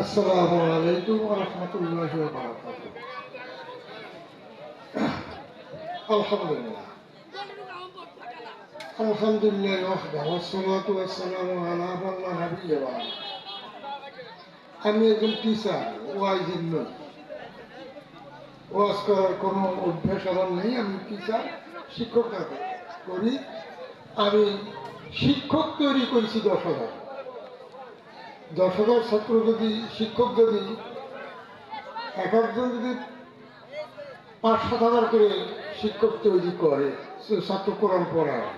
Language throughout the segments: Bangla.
আসসালামু আলাইকুম আলহামদুলিল্লাহ আলা আল্লাহ আমি একজন টিচার ওয়াইজিন নই ওয়াজ করার কোনো অভ্যাস আমার নেই, আমি টিচার শিক্ষক করি আমি শিক্ষক তৈরি করেছি দশ হাজার। দশ হাজার ছাত্র যদি, শিক্ষক যদি এক একজন যদি পাঁচ, সাত হাজার করে শিক্ষক তৈরি করে ছাত্র কোরআন পড়ায়,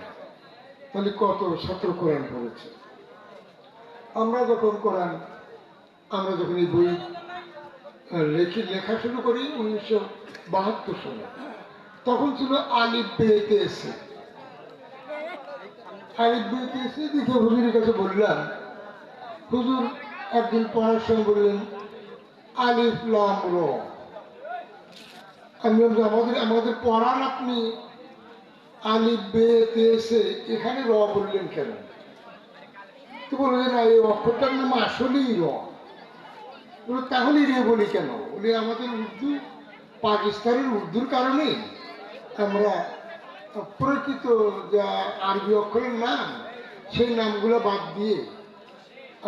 তাহলে কত ছাত্র কোরআন পড়েছে? আমরা যখন কোরআন, আমরা যখন এই বই লেখি, লেখা শুরু করি উনিশশো বাহাত্তর সালে, তখন ছিল আলিফ বেতে এসে, আলিফ বেতে এসে দেখে হুজুরের কাছে বললাম হুজুর একদিন পড়ার সময় বললেন, আলিফ লাম র। আমি আমাদের আমাদের পড়ান আপনি আলিফ বে, তে এসে এখানে র বললেন কেন? তো বললেন না, এই অক্ষরটার নাম আসলেই র। তাহলে রে বলি কেন? বলে, আমাদের উর্দু পাকিস্তানের উর্দুর কারণে আমরা প্রকৃত যা আরবি অক্ষরের নাম, সেই নামগুলো বাদ দিয়ে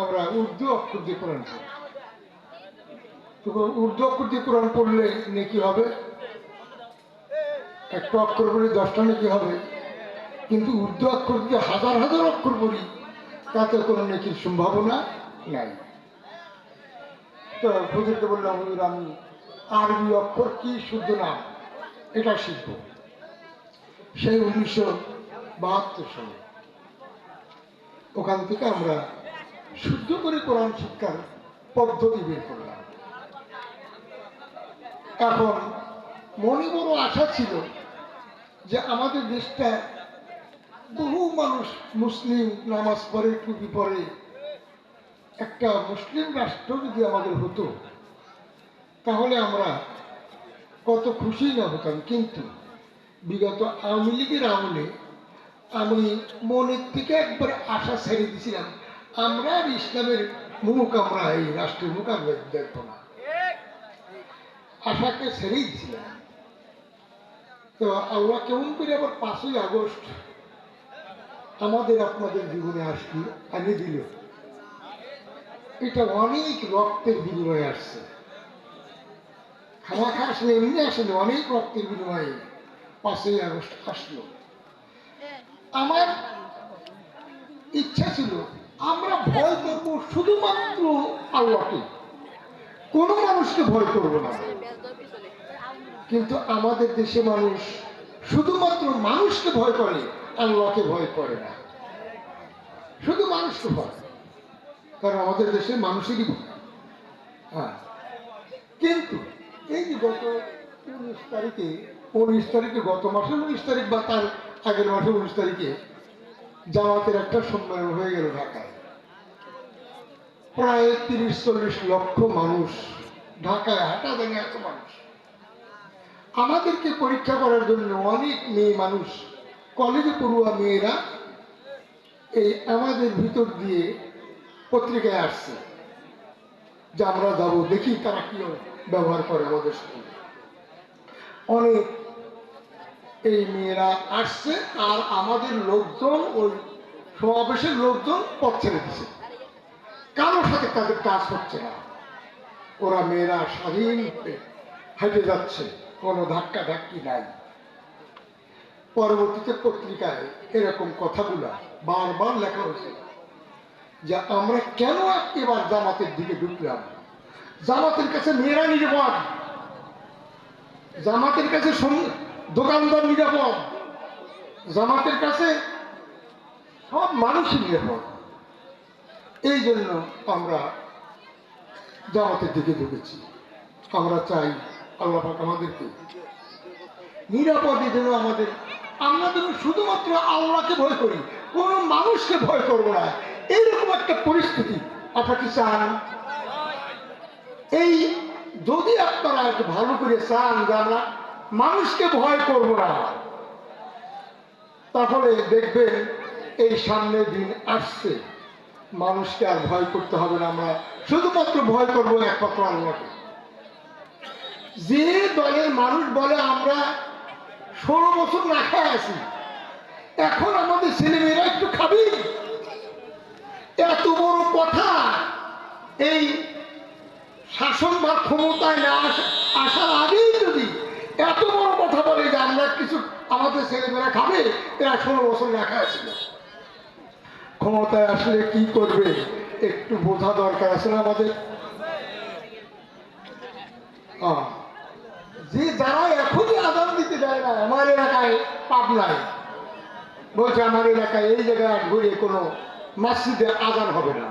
আমরা উর্দু অক্ষর দিয়ে কোরআন পড়ি। উর্দু অক্ষর দিয়ে কোরআন পড়লে নেকি হবে? একটা অক্ষর পড়ি দশটা নেকি হবে? কিন্তু উর্দু অক্ষর দিয়ে হাজার হাজার অক্ষর পড়ি, তাতে কোনো নেকির সম্ভাবনা নাই। তো হুজুরকে বললাম, হুজুর, আমি আরবি অক্ষর কি শুদ্ধ নাম এটা শিখব। সেই উনিশশো বাহাত্তর সালে। ওখান থেকে আমরা শুদ্ধ করে কোরআন শিক্ষার পদ্ধতি বের করলাম। এখন মনে বড় আশা ছিল যে আমাদের দেশটা বহু মানুষ মুসলিম নামাজ পড়ে, টুপি পরে। একটা মুসলিম রাষ্ট্র যদি আমাদের হতো, তাহলে আমরা কত খুশি না হতাম। কিন্তু বিগত আওয়ামী লীগের আমলে আমি মনের থেকে একবার আশা ছেড়ে দিয়েছিলাম আমরা আর ইসলামের মুখ আমরা এই রাষ্ট্রের মুখ আমরা দেখব না। আশাকে ছেড়েই দিয়েছিলাম তো আল্লাহ কেমন করে আবার পাঁচই আগস্ট আমাদের আপনাদের জীবনে আসলি আনি দিল। এটা অনেক রক্তের বিনিময়ে আসছে। খাওয়া খা আসলে এমনি আসলে অনেক রক্তের বিনিময়ে পাঁচই আগস্ট আসলো। আমার ইচ্ছা ছিল আমরা ভয় করব শুধুমাত্র আল্লাহকে। কোনো মানুষকে ভয় করব না। কিন্তু আমাদের দেশে মানুষ শুধুমাত্র মানুষকে ভয় করে, আল্লাহকে ভয় করে না। শুধু মানুষকে ভয় কারণ আমাদের দেশে মানুষেরই ভয়। হ্যাঁ। কিন্তু এই যে গত উনিশ তারিখে উনিশ তারিখে গত মাসে উনিশ তারিখ বা তার আগের মাসে উনিশ তারিখে জামাতের একটা সম্মেলন হয়ে গেল ঢাকায়। প্রায় তিরিশ, চল্লিশ লক্ষ মানুষ ঢাকায় হাঁটা দেনে এত মানুষ। আমাদেরকে পরীক্ষা করার জন্য অনেক মেয়ে মানুষ, কলেজে পড়ুয়া মেয়েরা এই আমাদের ভিতর দিয়ে পত্রিকায় আসছে যে আমরা যাব, দেখি তারা কি ব্যবহার করে আমাদের সাথে। অনেক এই মেয়েরা আসছে, আর আমাদের লোকজন, ওই সমাবেশের লোকজন পথ ছেড়ে দিছে। কারোর সাথে তাদের কাজ হচ্ছে না। ওরা মেয়েরা স্বাধীন হেঁটে যাচ্ছে, কোনো ধাক্কা ধাক্কি নাই। পরবর্তীতে পত্রিকায় এরকম কথাগুলো বারবার লেখা হয়েছে যে আমরা কেন এবার জামাতের দিকে ঢুকলাম? জামাতের কাছে মেয়েরা নিরাপদ জামাতের কাছে সং- দোকানদার নিরাপদ। জামাতের কাছে সব মানুষই নিরাপদ। এই জন্য আমরা জামাতের দিকে ঢুকেছি আমরা চাই আল্লাহ পাক আমাদেরকে নিরাপদে যেন আমাদের আমরা যেন শুধুমাত্র আল্লাহকে ভয় করি, কোনো মানুষকে ভয় করব না। এইরকম একটা পরিস্থিতি আপনারা কি চান? এই যদি আপনারা ভালো করে চান যে আমরা মানুষকে ভয় করব না। তাহলে দেখবেন, এই সামনের দিন আসছে। মানুষকে আর ভয় করতে হবে না আমরা। শুধুমাত্র ভয় করব একমাত্র আল্লাহকে। যে দলের মানুষ বলে আমরা ষোলো বছর না খায় আছি, এখন আমাদের ছেলেমেয়েরা একটু খাবি। এত বড় কথা, এই শাসন বা ক্ষমতায় না আসা- আসার আগেই যদি এত বড় কথা বলে যে আমরা কিছু আমাদের ছেলেমেয়েরা খাবে? এরা ষোলো বছর খায় ছিল ক্ষমতায় আসলে কি করবে? একটু বোঝা দরকার আছে না আমাদের? যে যারা এখনই আদান দিতে দেয় না, আমার এলাকায় পাবনায় বলছে, আমার এলাকায় এই জায়গায় ঘুরে কোনো মসজিদে আদান হবে না।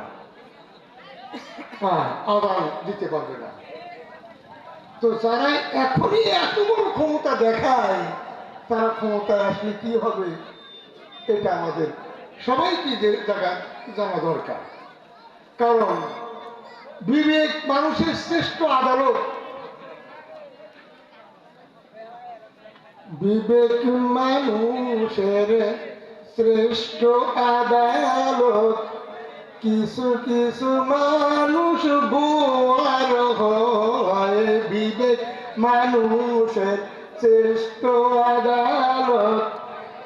আদান দিতে পারবে না। তো যারা এখনই এত বড় ক্ষমতা দেখায়, তারা ক্ষমতায় আসলে কি হবে? এটা আমাদের সবাইকে যে জায়গা জানা দরকার। কারণ বিবেক মানুষের শ্রেষ্ঠ আদালত। বিবেক মানুষের শ্রেষ্ঠ আদালত কিছু কিছু মানুষ গোয়ার হয় বিবেক, মানুষের শ্রেষ্ঠ আদালত।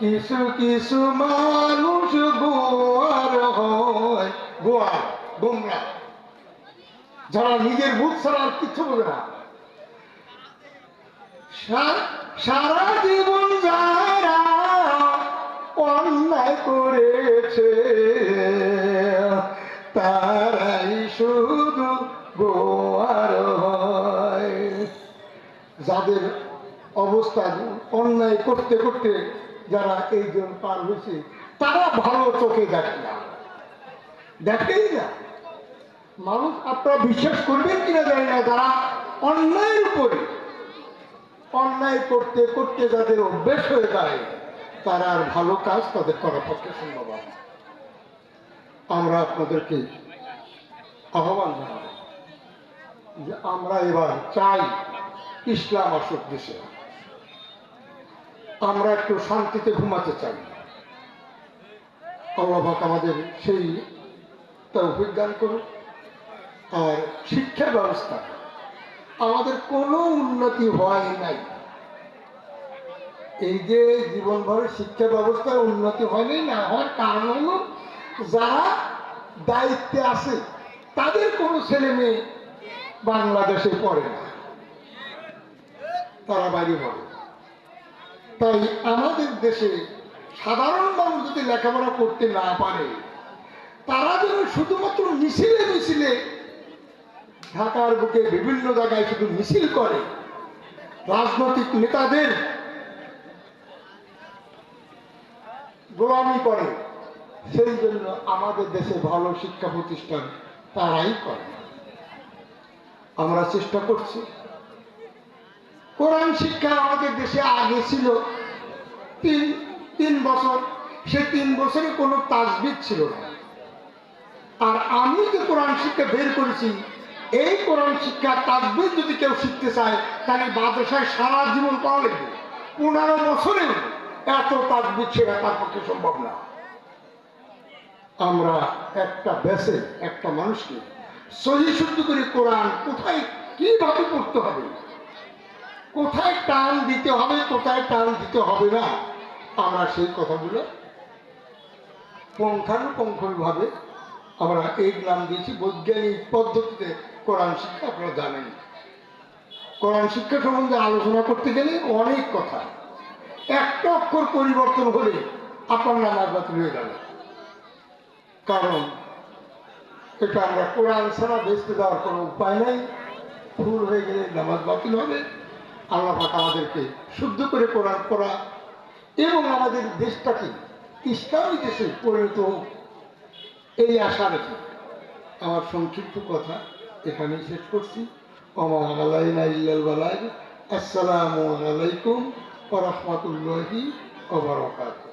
কিছু কিছু মানুষ গোয়ার হয় গোয়ার গোমরা যারা নিজের ভূত ছাড়া আর কিচ্ছু বোঝে না। সারা জীবন যারা অন্যায় করেছে তারাই শুধু গোয়ার হয়। যাদের অবস্থা অন্যায় করতে করতে যারা এই জন পার হয়েছে, তারা ভালো চোখে দেখে না। দেখেই না। মানুষ আপনারা বিশ্বাস করবেন কিনা জানি না, যারা অন্যায়ের উপরে, অন্যায় করতে করতে যাদের অভ্যেস হয়ে যায়, তারা আর ভালো কাজ তাদের করার পক্ষে সম্ভব হয়। আমরা আপনাদেরকে আহ্বান জানাব যে আমরা এবার চাই ইসলাম আসুক দেশে। আমরা একটু শান্তিতে ঘুমাতে চাই। পাক আমাদের সেই তৌফিক দান করুন আর শিক্ষা ব্যবস্থা আমাদের কোনো উন্নতি হয় নাই। এই যে জীবনভরের শিক্ষা ব্যবস্থার উন্নতি হয়নি, না হওয়ার কারণ হলো যারা দায়িত্বে আছে, তাদের কোনো ছেলে মেয়ে বাংলাদেশে পড়ে না। তারা বাইরে পড়ে। তাই আমাদের দেশে সাধারণ মানুষ যদি লেখাপড়া করতে না পারে, তারা যেন শুধুমাত্র মিছিলে মিছিলে ঢাকার বুকে বিভিন্ন জায়গায় শুধু মিছিল করে, রাজনৈতিক নেতাদের গোলামি করে। সেই জন্য আমাদের দেশে ভালো শিক্ষা প্রতিষ্ঠান তারাই করে। আমরা চেষ্টা করছি। কোরআন শিক্ষা আমাদের দেশে আগে ছিল। তিন তিন বছর সে তিন বছরে কোনো তাজবিদ ছিল না। আর আমি যে কোরআন শিক্ষা বের করেছি, এই কোরআন শিক্ষা তাজবিদ যদি কেউ শিখতে চায়, তাহলে বাদশায় সারা জীবন পাওয়া লাগবে। পনেরো বছরে এত তাজবিদ শেখা তার পক্ষে সম্ভব না। আমরা একটা দেশে, একটা মানুষকে সহি শুদ্ধ করে কোরআন কোথায়, কীভাবে পড়তে হবে? কোথায় টান দিতে হবে, কোথায় টান দিতে হবে না? আমরা সেই কথাগুলো পুঙ্খানুপুঙ্খভাবে আমরা এই নাম দিয়েছি বৈজ্ঞানিক পদ্ধতিতে কোরআন শিক্ষা, আপনারা জানেন। কোরআন শিক্ষা সম্বন্ধে আলোচনা করতে গেলে অনেক কথা। একটা অক্ষর পরিবর্তন হলে আপনার নামাজ বাতিল হয়ে যাবে। কারণ এটা আমরা কোরআন ছাড়া বেচতে দেওয়ার কোনো উপায় নাই। ভুল হয়ে গেলে নামাজ বাতিল হবে। আল্লাহ পাক আমাদেরকে শুদ্ধ করে কোরআন পড়া এবং আমাদের দেশটাকে ইসলামী দেশে পরিণত এই আশা রেখে আমার সংক্ষিপ্ত কথা এখানেই শেষ করছি। আসসালামু আলাইকুম ওয়া রাহমাতুল্লাহি ওয়া বারাকাতুহু।